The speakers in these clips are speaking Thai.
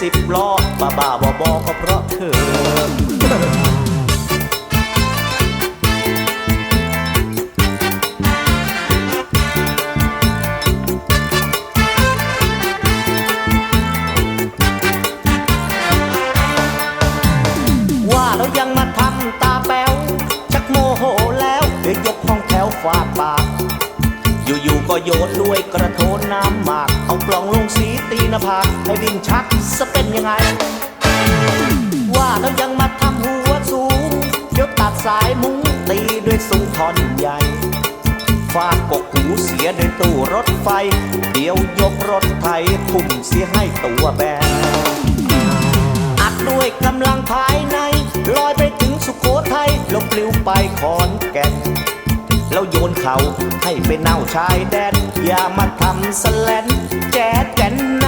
สิบล้อบ้าบ้าบอบอก็เพราะเธอิ่งชักจะเป็นยังไง ว่าแล้วยังมาทำหัวสูงเดี๋ยวตัดสายมุ้งตีด้วยทรงทอนใหญ่ฟาดกกหูเสียด้วยตู้รถไฟ เดี๋ยวยกรถไทยคุ่มเสียให้ตัวแบนอัดด้วยกำลังภายในลอยไปถึงสุขโขทัยแล้วปลิวไปขอนแก่นแล้วโยนเขาให้ไปเน่าชายแดน อย่ามาทำสแลนแจ๊แก่นนะ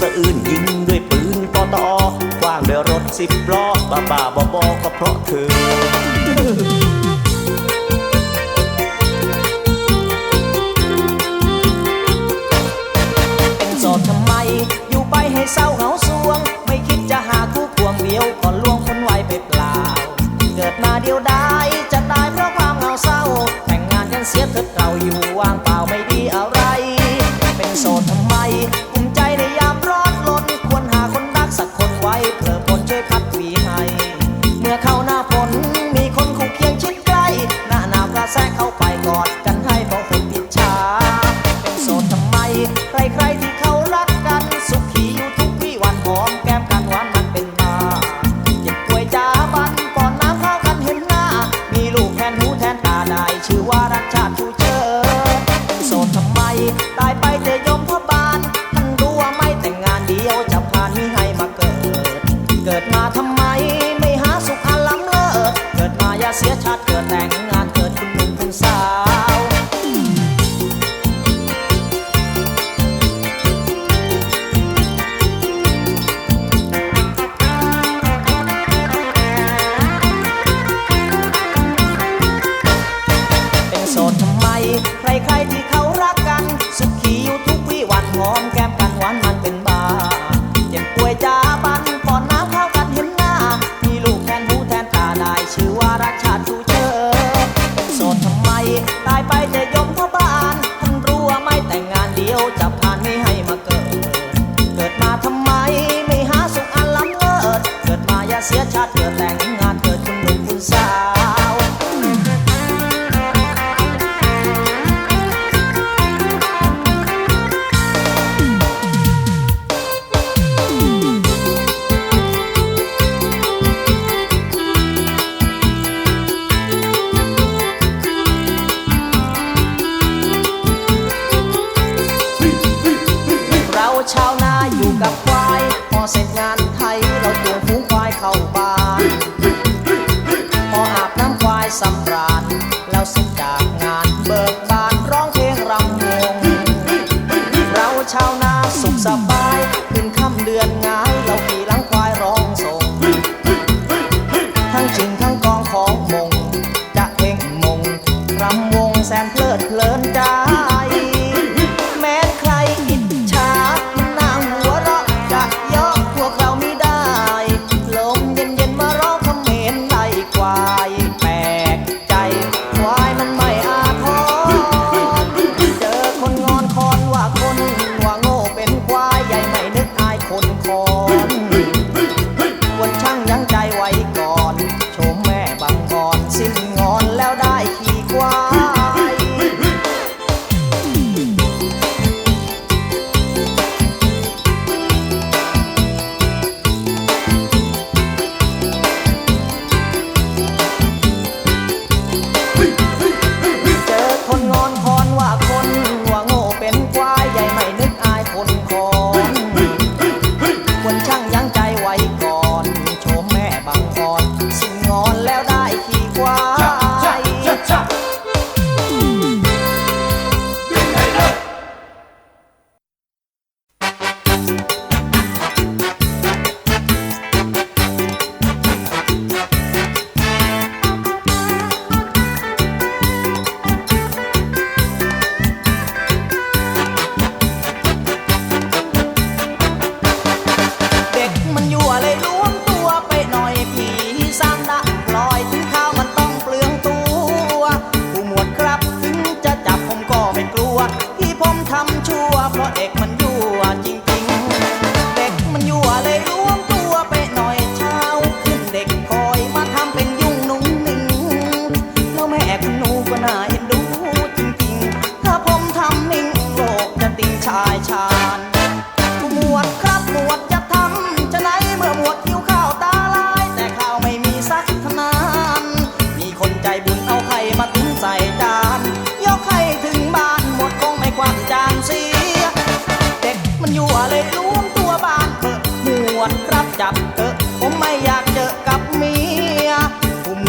สะอื่นยิงด้วยปืนปอตอคว้างด้วยรถสิบล้อบ้าบ้าบอบอก็เพราะเธอเป็นโสดทำไม อยู่ไปให้เศร้าเหงา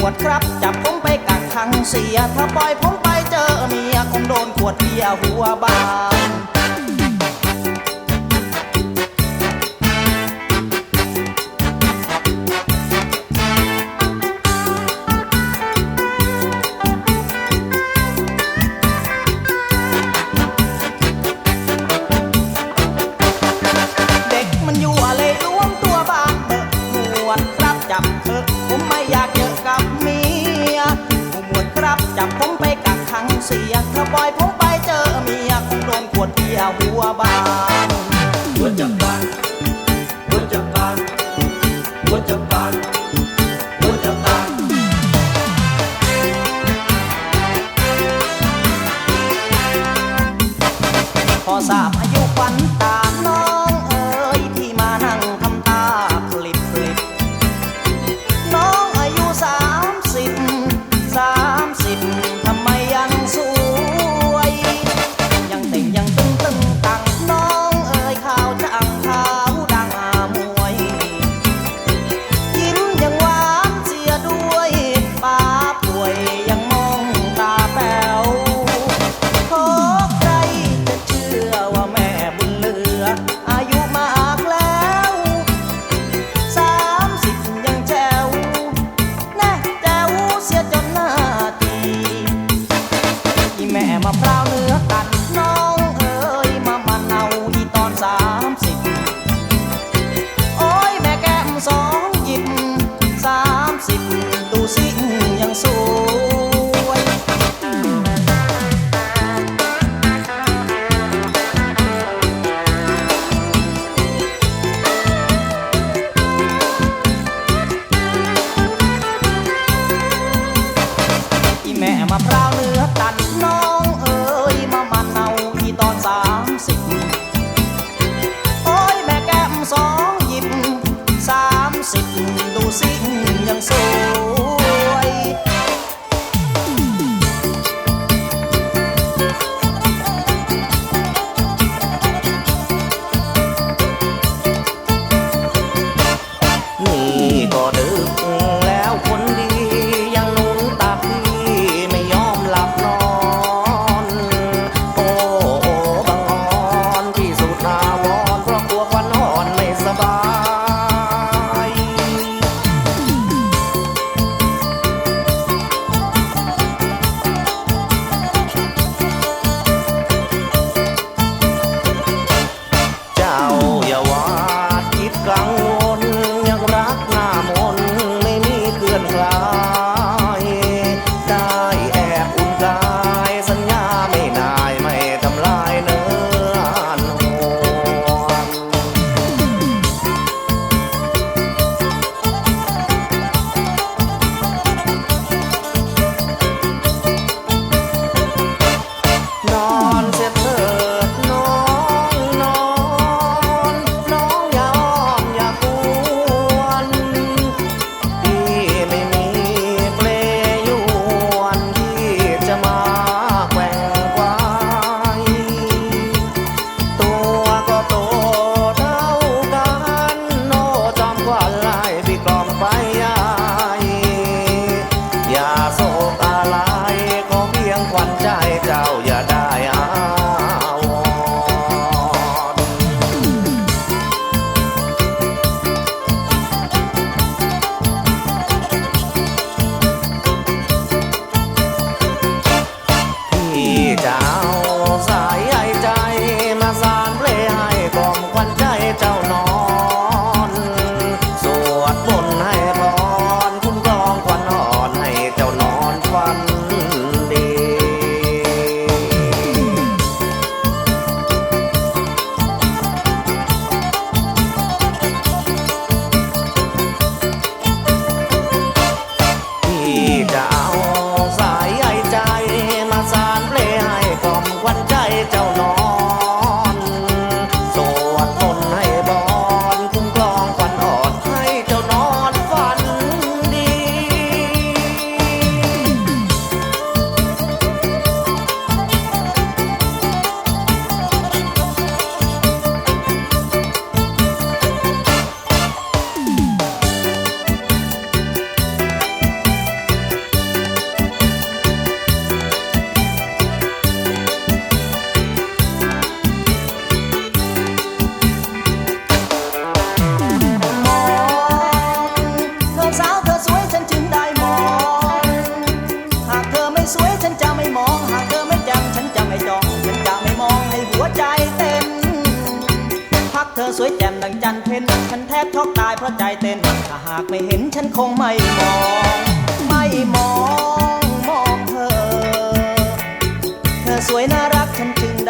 วดครับ จับผมไปกักขังเสีย ถ้าปล่อยผมไปเจอเมียคงโดนขวดเบียร์หัวบางียงถ้าปล่อยผมไปเจอเมียคงโดนขวดเบียร์หัวบานหัวจับบาน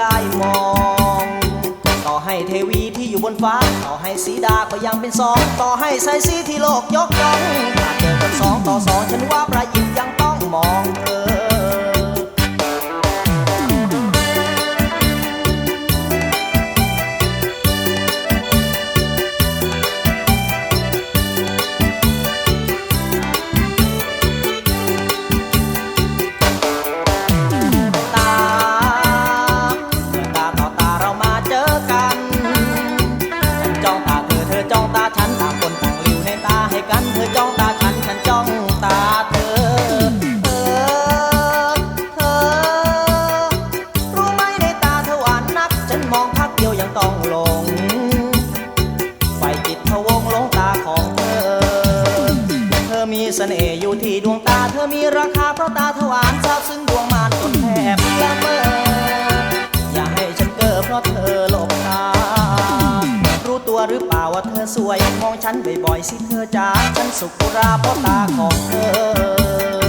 ได้มอง ต่อให้เทวีที่อยู่บนฟ้า ต่อให้สีดาก็ยังเป็นสอง ต่อให้สายสีที่โลกยกย่องหากเจอกันสองต่อสองฉันว่าประยิบยังต้องมองเธอ สน่ห์อยู่ที่ดวงตาเธอมีราคาเพราะตาเธวานซาบซึ้งดวงมานจนแทบละเมออย่าให้ฉันเกิดเพราะเธอหลบตา รู้ตัวหรือเปล่าว่าเธอสวยมองฉันบ่อยๆสิเธอจ้าฉันสุขราเพราะตาของเธอ